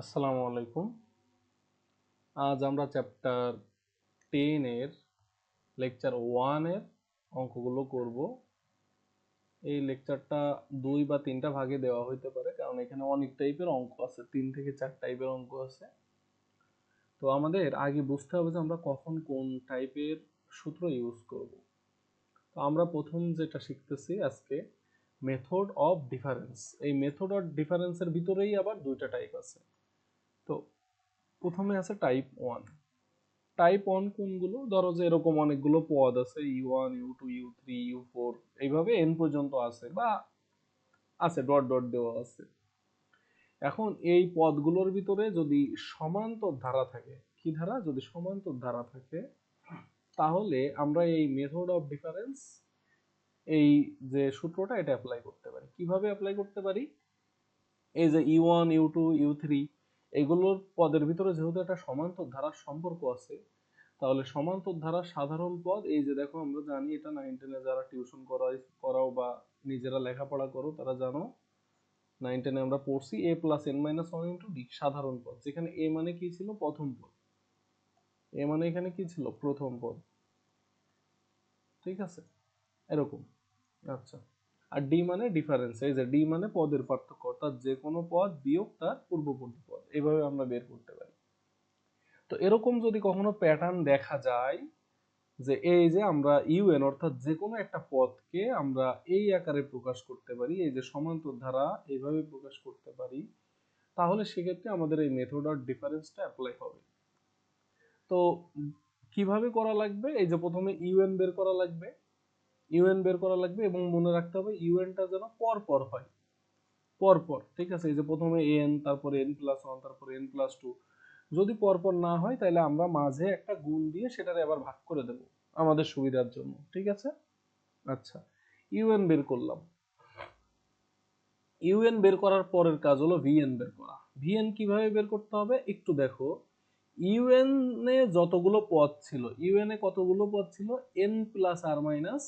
আসসালামু আলাইকুম। আজ আমরা চ্যাপ্টার টেনের লেকচার ওয়ানের অঙ্কগুলো করব। এই লেকচারটা দুই বা তিনটা ভাগে দেওয়া হইতে পারে, কারণ এখানে অনেক টাইপের অঙ্ক আছে, তিন থেকে চার টাইপের অঙ্ক আছে। তো আমাদের আগে বুঝতে হবে যে আমরা কখন কোন টাইপের সূত্র ইউজ করব। তো আমরা প্রথম যেটা শিখতেছি আজকে মেথড অফ ডিফারেন্স এই মেথড অফ ডিফারেন্সের ভিতরেই আবার দুইটা টাইপ আছে। প্রথমে আছে টাইপ ওয়ান টাইপ ওয়ান কোনগুলো? ধরো যে এরকম অনেকগুলো পদ আছে U one U two U three U four এইভাবে এন পর্যন্ত আছে বা আছে ডট ডট দেওয়া আছে। এখন এই পদগুলোর ভিতরে যদি সমান্তর ধারা থাকে, কি ধারা? যদি সমান্তর ধারা থাকে, তাহলে আমরা এই মেথড অফ ডিফারেন্স এই যে সূত্রটা, এটা অ্যাপ্লাই করতে পারি। কীভাবে অ্যাপ্লাই করতে পারি? এই যে U one U two U three এগুলোর পদের ভিতরে যেহেতু একটা সমান্তর ধারার সম্পর্ক আছে, তাহলে সমান্তর ধারার সাধারণ পদ, এই যে দেখো আমরা জানি এটা নাইন টেনে যারা টিউশন করাই, করাও বা নিজেরা লেখাপড়া করো, তারা জানো নাইন টেনে আমরা পড়ছি A plus N minus one into D সাধারণ পদ। যেখানে এ মানে কি ছিল? প্রথম পদ। এ মানে এখানে কি ছিল? প্রথম পদ। ঠিক আছে? এরকম। আচ্ছা। আর ডি মানে ডিফারেন্স এই যে ডি মানে পদের পার্থক্য, অর্থাৎ যে কোনো পদ বিয়োগ তার পূর্ববর্তী পদ, এভাবে আমরা বের করতে পারি। তো এরকম যদি কখনো প্যাটার্ন দেখা যায় যে এই যে আমরা ইউএন অর্থাৎ যে কোনো একটা পদকে আমরা এই আকারে প্রকাশ করতে পারি, এই যে সমান্তর ধারা এইভাবে প্রকাশ করতে পারি, তাহলে সেক্ষেত্রে আমাদের এই মেথড অফ ডিফারেন্সটা অ্যাপ্লাই হবে। তো কীভাবে করা লাগবে? এই যে প্রথমে ইউএন বের করা লাগবে। ইউএন বের করা লাগবে এবং মনে রাখতে হবে ইউএনটা যেন পর পর হয়। পর পর ঠিক আছে? এই যে প্রথমে এন তারপরে এন প্লাস ওয়ান তারপরে এন প্লাস টু যদি পরপর না হয়, তাহলে আমরা মাঝে একটা গুণ দিয়ে সেটারে আবার ভাগ করে দেব আমাদের সুবিধার জন্য, ঠিক আছে? আচ্ছা ইউএন বের করলাম। ইউএন বের করার পরের কাজ হলো ভিএন বের করা। ভিএন কীভাবে বের করতে হবে? একটু দেখো। ইউএন এ যতগুলো পদ ছিল ইউএন এ কতগুলো পদ ছিল? N plus R minus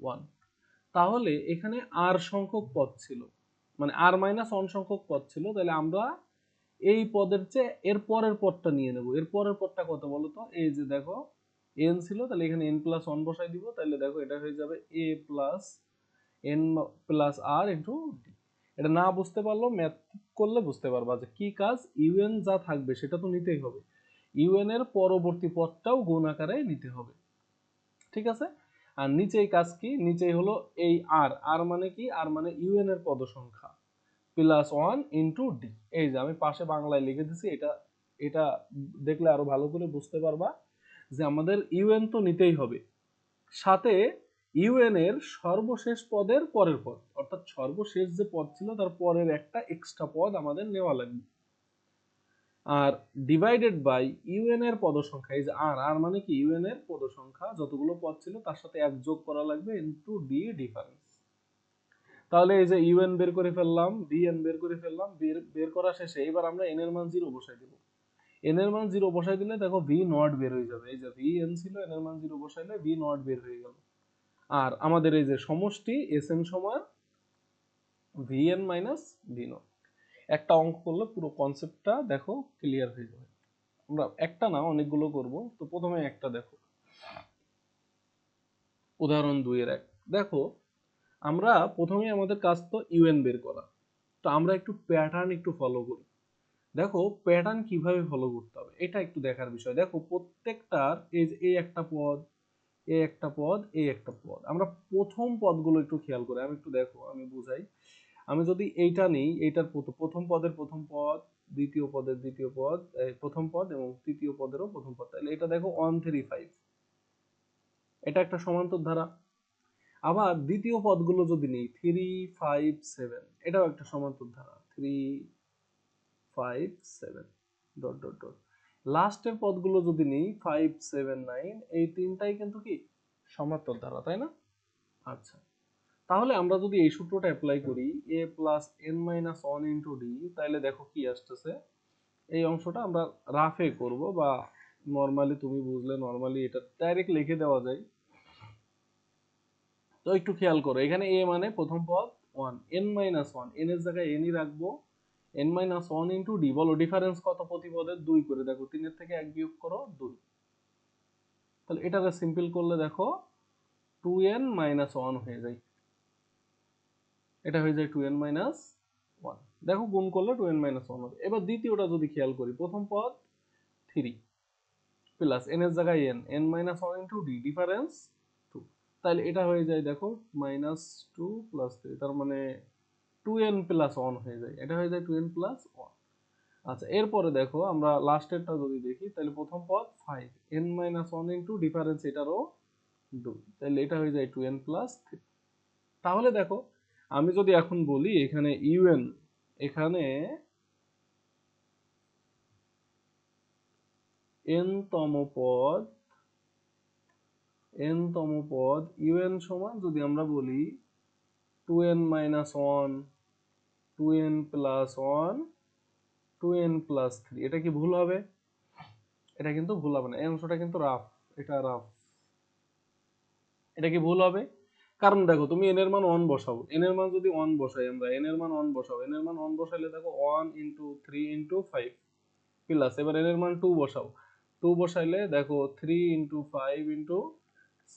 one তাহলে এখানে আর সংখ্যক পদ ছিল। মানে আর মাইনাস ওয়ান সংখ্যক পদ ছিল। তাহলে আমরা এই পদের চেয়ে এর পরের পদটা নিয়ে নেব। এর পরের পদটা কত বলো তো এই যে দেখো এন ছিল, তাহলে এখানে এন প্লাস ওয়ান বসাই দিব। তাহলে দেখো, এটা হয়ে যাবে A plus N plus R into D এটা না বুঝতে পারলেও ম্যাথ করলে বুঝতে পারবা যে কি কাজ? ইউএন যা থাকবে, সেটা তো নিতেই হবে। ইউএন এর পরবর্তী পদটাও গুণ আকারে নিতে হবে। ঠিক আছে? আর নিচেই কাজ কি? নিচেই হলো এই আর। আর মানে কি? আর মানে ইউএন এর পদ সংখ্যা প্লাস ওয়ান ইন্টু ডি। এই যে আমি পাশে বাংলায় লিখে দিছি, এটা এটা দেখলে আরও ভালো করে বুঝতে পারবা যে আমাদের ইউএন তো নিতেই হবে। সাথে ইউএন এর সর্বশেষ পদের পরের পদ। অর্থাৎ সর্বশেষ যে পদ ছিল, তার পরের একটা এক্সট্রা পদ আমাদের নেওয়া লাগবে। আর ডিভাইডেড বাই ইউএন এর পদ সংখ্যা এই যে আর আর মানে কি? ইউএন এর পদ সংখ্যা যতগুলো পদ ছিল, তার সাথে এক যোগ করা লাগবে ইনটু ডি ডিফারেন্স তাহলে এই যে ইউএন বের করে ফেললাম ডিএন বের করে ফেললাম, বের বের করা শেষে এবার আমরা এন এর মান জিরো বসাই দেব। এন এর মান জিরো বসাই দিলে দেখো ভি নট বের হয়ে যাবে। এই যে ভি এন ছিল এন এর মান জিরো বসাইলে ভি নট বের হয়ে গেল। আর আমাদের এই যে সমষ্টি এস এন সমান V N minus V naught একটা অঙ্ক করলে পুরো কনসেপ্টটা দেখো ক্লিয়ার হয়ে যাবে। আমরা একটা না, অনেকগুলো করব। তো প্রথমে একটা দেখো। উদাহরণ দুইয়ের এক। দেখো, আমরা প্রথমে আমাদের কাজ তো ইউএন বের করা। তো আমরা একটু প্যাটার্ন একটু ফলো করি। দেখো প্যাটার্ন কীভাবে ফলো করতে হবে? এটা একটু দেখার বিষয়। দেখো প্রত্যেকটার এই এই একটা পদ, এই একটা পদ, এই একটা পদ। আমরা প্রথম পদগুলো একটু খেয়াল করি। আমি একটু দেখো, আমি বুঝাই। আমি যদি এইটা নেই, এইটার প্রথম পদের প্রথম পদ, দ্বিতীয় পদের দ্বিতীয় পদ প্রথম পদ এবং তৃতীয় পদেরও প্রথম পদ। তাহলে এটা দেখো ওয়ান থ্রি ফাইভ এটা একটা সমান্তর ধারা। আবার দ্বিতীয় পদগুলো যদি নেই থ্রি ফাইভ সেভেন এটাও একটা সমান্তর ধারা। Three five seven dot dot dot লাস্টের পদগুলো যদি নেই ফাইভ সেভেন নাইন এই তিনটাই কিন্তু কি? সমান্তর ধারা, তাই না? আচ্ছা। তাহলে আমরা যদি এই সূত্রটা অ্যাপ্লাই করি A plus N minus one into D তাহলে দেখো কি আসতেছে? এই অংশটা আমরা রাফে করব বা নর্মালি তুমি বুঝলে নর্মালি এটা ডাইরেক্ট লিখে দেওয়া যায়। তো একটু খেয়াল করো, এখানে এ মানে প্রথম পদ one N minus one N এর জায়গায় এনই রাখব। N minus one into D বলো ডিফারেন্স কত প্রতি পদের? দুই করে, দেখো তিনের থেকে এক বিয়োগ করো, দুই। তাহলে এটাকে সিম্পল করলে দেখো টু এন মাইনাস ওয়ান হয়ে যায়। এটা হয়ে যায় টু এন মাইনাস ওয়ান দেখো গুণ করলে টু এন মাইনাস ওয়ান হবে। এবার দ্বিতীয়টা যদি খেয়াল করি, প্রথম পদ থ্রি প্লাস এন এর জায়গায় N N minus one into D difference two তাহলে এটা হয়ে যায় দেখো মাইনাস টু প্লাস থ্রি তার মানে টু এন প্লাস ওয়ান হয়ে যায়। এটা হয়ে যায় টু এন প্লাস ওয়ান আচ্ছা এরপরে দেখো আমরা লাস্টেরটা যদি দেখি, তাহলে প্রথম পদ five N minus one into difference এটারও দুই। তাহলে এটা হয়ে যায় টু এন প্লাস থ্রি তাহলে দেখো আমি যদি এখন বলি এখানে ইউএন এখানে এন তম পদ এন তম পদ ইউএন সমান যদি আমরা বলি two N minus one two N plus one two N plus three এটা কি ভুল হবে? এটা কিন্তু ভুল হবে না, এই অংশটা কিন্তু রাফ এটা রাফ এটা কি ভুল হবে? কারণ দেখো, তুমি এন এর মান ওয়ান বসাও। এন এর মান যদি ওয়ান বসাই আমরা এন এর মান ওয়ান বসাও। এন এর মান ওয়ান বসাইলে দেখো one into three into five plus এবার এন এর মান টু বসাও। টু বসাইলে দেখো three into five into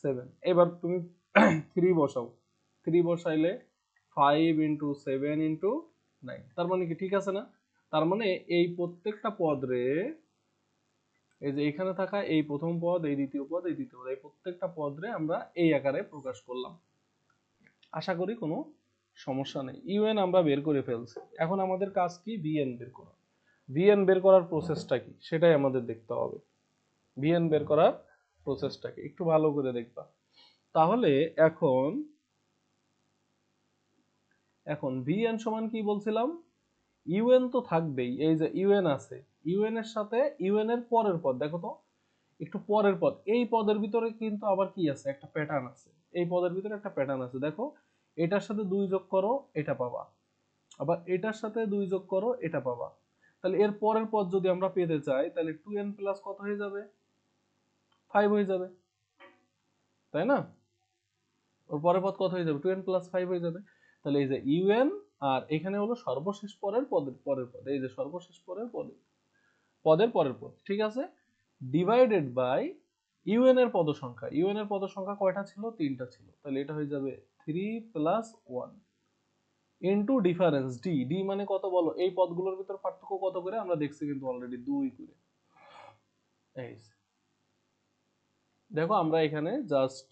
seven এবার তুমি থ্রি বসাও। Three বসাইলে five into seven into nine তার মানে কি, ঠিক আছে না? তার মানে এই প্রত্যেকটা পদ রে এই যে এখানে থাকা এই প্রথম পদ, এই দ্বিতীয় পদ, এই দ্বিতীয় পদ, এই প্রত্যেকটা পদ রে আমরা এই আকারে প্রকাশ করলাম। আশা করি কোনো সমস্যা নেই। ইউএন আমরা বের করে ফেলছি। এখন আমাদের কাজ কি? ভিএন বের করা। ভিএন বের করার প্রসেসটা কি? সেটাই আমাদের দেখতে হবে। ভিএন বের করার প্রসেসটা কি? একটু ভালো করে দেখবা। তাহলে এখন এখন ভিএন সমান কি বলছিলাম? ইউএন তো থাকবেই। এই যে ইউএন আছে। ইউএন এর সাথে ইউএন এর পরের পদ। দেখো তো, একটু পরের পদ। এই পদের ভিতরে কিন্তু আবার কি আছে? একটা প্যাটার্ন আছে। এই পদের ভিতরে একটা প্যাটার্ন আছে। দেখো, এটার সাথে দুই যোগ করো, এটা পাবা। আবার এটার সাথে দুই যোগ করো, এটা পাবা। তাহলে এর পরের পদ যদি আমরা পেতে চাই, তাহলে টু এন প্লাস কত হয়ে যাবে? ফাইভ হয়ে যাবে। তাই না? ওর পরের পদ কত হয়ে যাবে? টু এন প্লাস ফাইভ হয়ে যাবে। তাহলে এই যে ইউএন আর এখানে হলো সর্বশেষ পরের পদের, পরের পদ। এই যে সর্বশেষ পরের পদের পদের পরের পদ, ঠিক আছে? ডিভাইডেড বাই ইউএন এর পদ সংখ্যা ইউএন এর পদ সংখ্যা কয়টা ছিল? তিনটা ছিল। তাহলে এটা হয়ে যাবে three plus one into difference D D মানে কত বলো? এই পদগুলোর ভিতর পার্থক্য কত করে? আমরা দেখছি কিন্তু অলরেডি দুই করে। দেখো, আমরা এখানে জাস্ট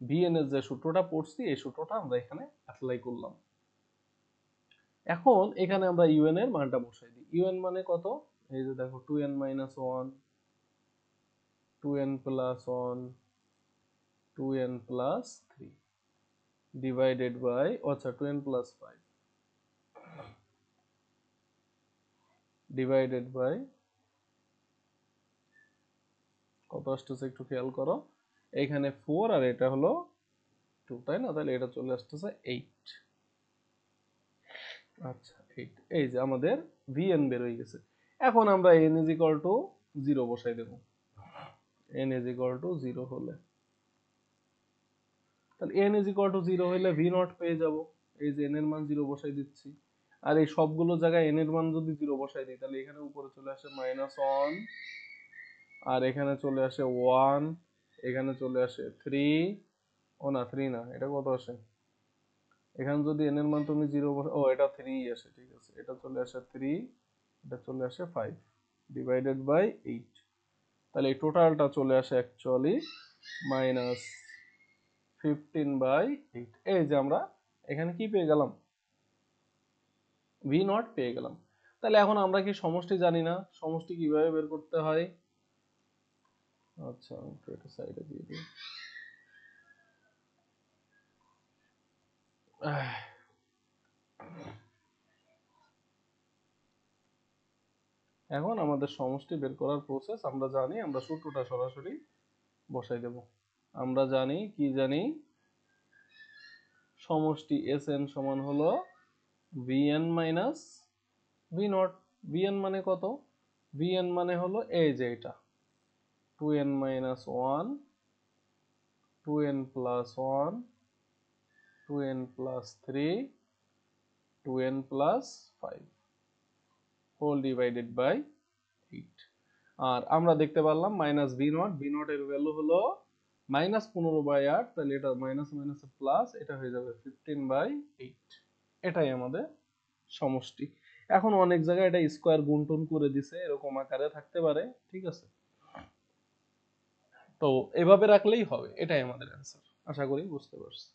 ভিএন এর যে সূত্রটা পড়ছি, এই সূত্রটা আমরা এখানে অ্যাপ্লাই করলাম। এখন এখানে আমরা ইউএন এর মানটা বসাই দিই। ইউএন মানে কত? এই যে দেখো two N minus one two N plus one two N plus three divided by আচ্ছা two N plus five divided by কত একটু খেয়াল করো। এইখানে ফোর আর এটা হলো টু তাই না? তাহলে এটা চলে আসতেছে এইট আচ্ছা এইট এই যে আমাদের ভিএন বের হয়ে গেছে। এখন আমরা টু জিরো বসাই দেব। N is equal to zero হলে। তাহলে N is equal to zero হলে ভি নট পেয়ে যাব। এই যে এন এর মান জিরো বসাই দিচ্ছি। আর এই সবগুলো জায়গায় এন এর মান যদি জিরো বসাই দিই, তাহলে এখানে উপরে চলে আসে মাইনাস ওয়ান আর এখানে চলে আসে ওয়ান এখানে চলে আসে থ্রি ও না থ্রি না, এটা কত আসে? এখানে যদি এন এর মান তুমি জিরো ও, এটা থ্রি আসে, ঠিক আছে। এটা চলে আসে থ্রি এটা চলে আসে ফাইভ ডিভাইডেড বাই এইট তাহলে এই টোটালটা চলে আসে actually minus fifteen by eight এই যে আমরা এখানে কি পেয়ে গেলাম? ভি নট পেয়ে গেলাম। তাহলে এখন আমরা কি সমষ্টি জানি না? সমষ্টি কীভাবে বের করতে হয়? আচ্ছা একটু সাইডে দিয়ে দিই। এখন আমাদের সমষ্টি বের করার প্রসেস আমরা জানি আমরা সূত্রটা সরাসরি বসাই দেব। আমরা জানি, কি জানি? সমষ্টি এস এন সমান হলো V N minus V naught V N মানে কত? ভিএন মানে হলো এই যে এটা। Two N minus one two N plus one two N plus three two N plus five whole divided by eight আর আমরা দেখতে পারলাম minus V naught V naught এর ভ্যালু হলো মাইনাস পনেরো বাই আট, তাহলে এটা মাইনাস মাইনাস প্লাস এটা হয়ে যাবে ফিফটিন বাই এইট এটাই আমাদের সমষ্টি। এখন অনেক জায়গায় এটা স্কোয়ার গুণটুন করে দিছে, এরকম আকারে থাকতে পারে, ঠিক আছে? তো এভাবে রাখলেই হবে, এটাই আমাদের অ্যান্সার আশা করি বুঝতে পারছি।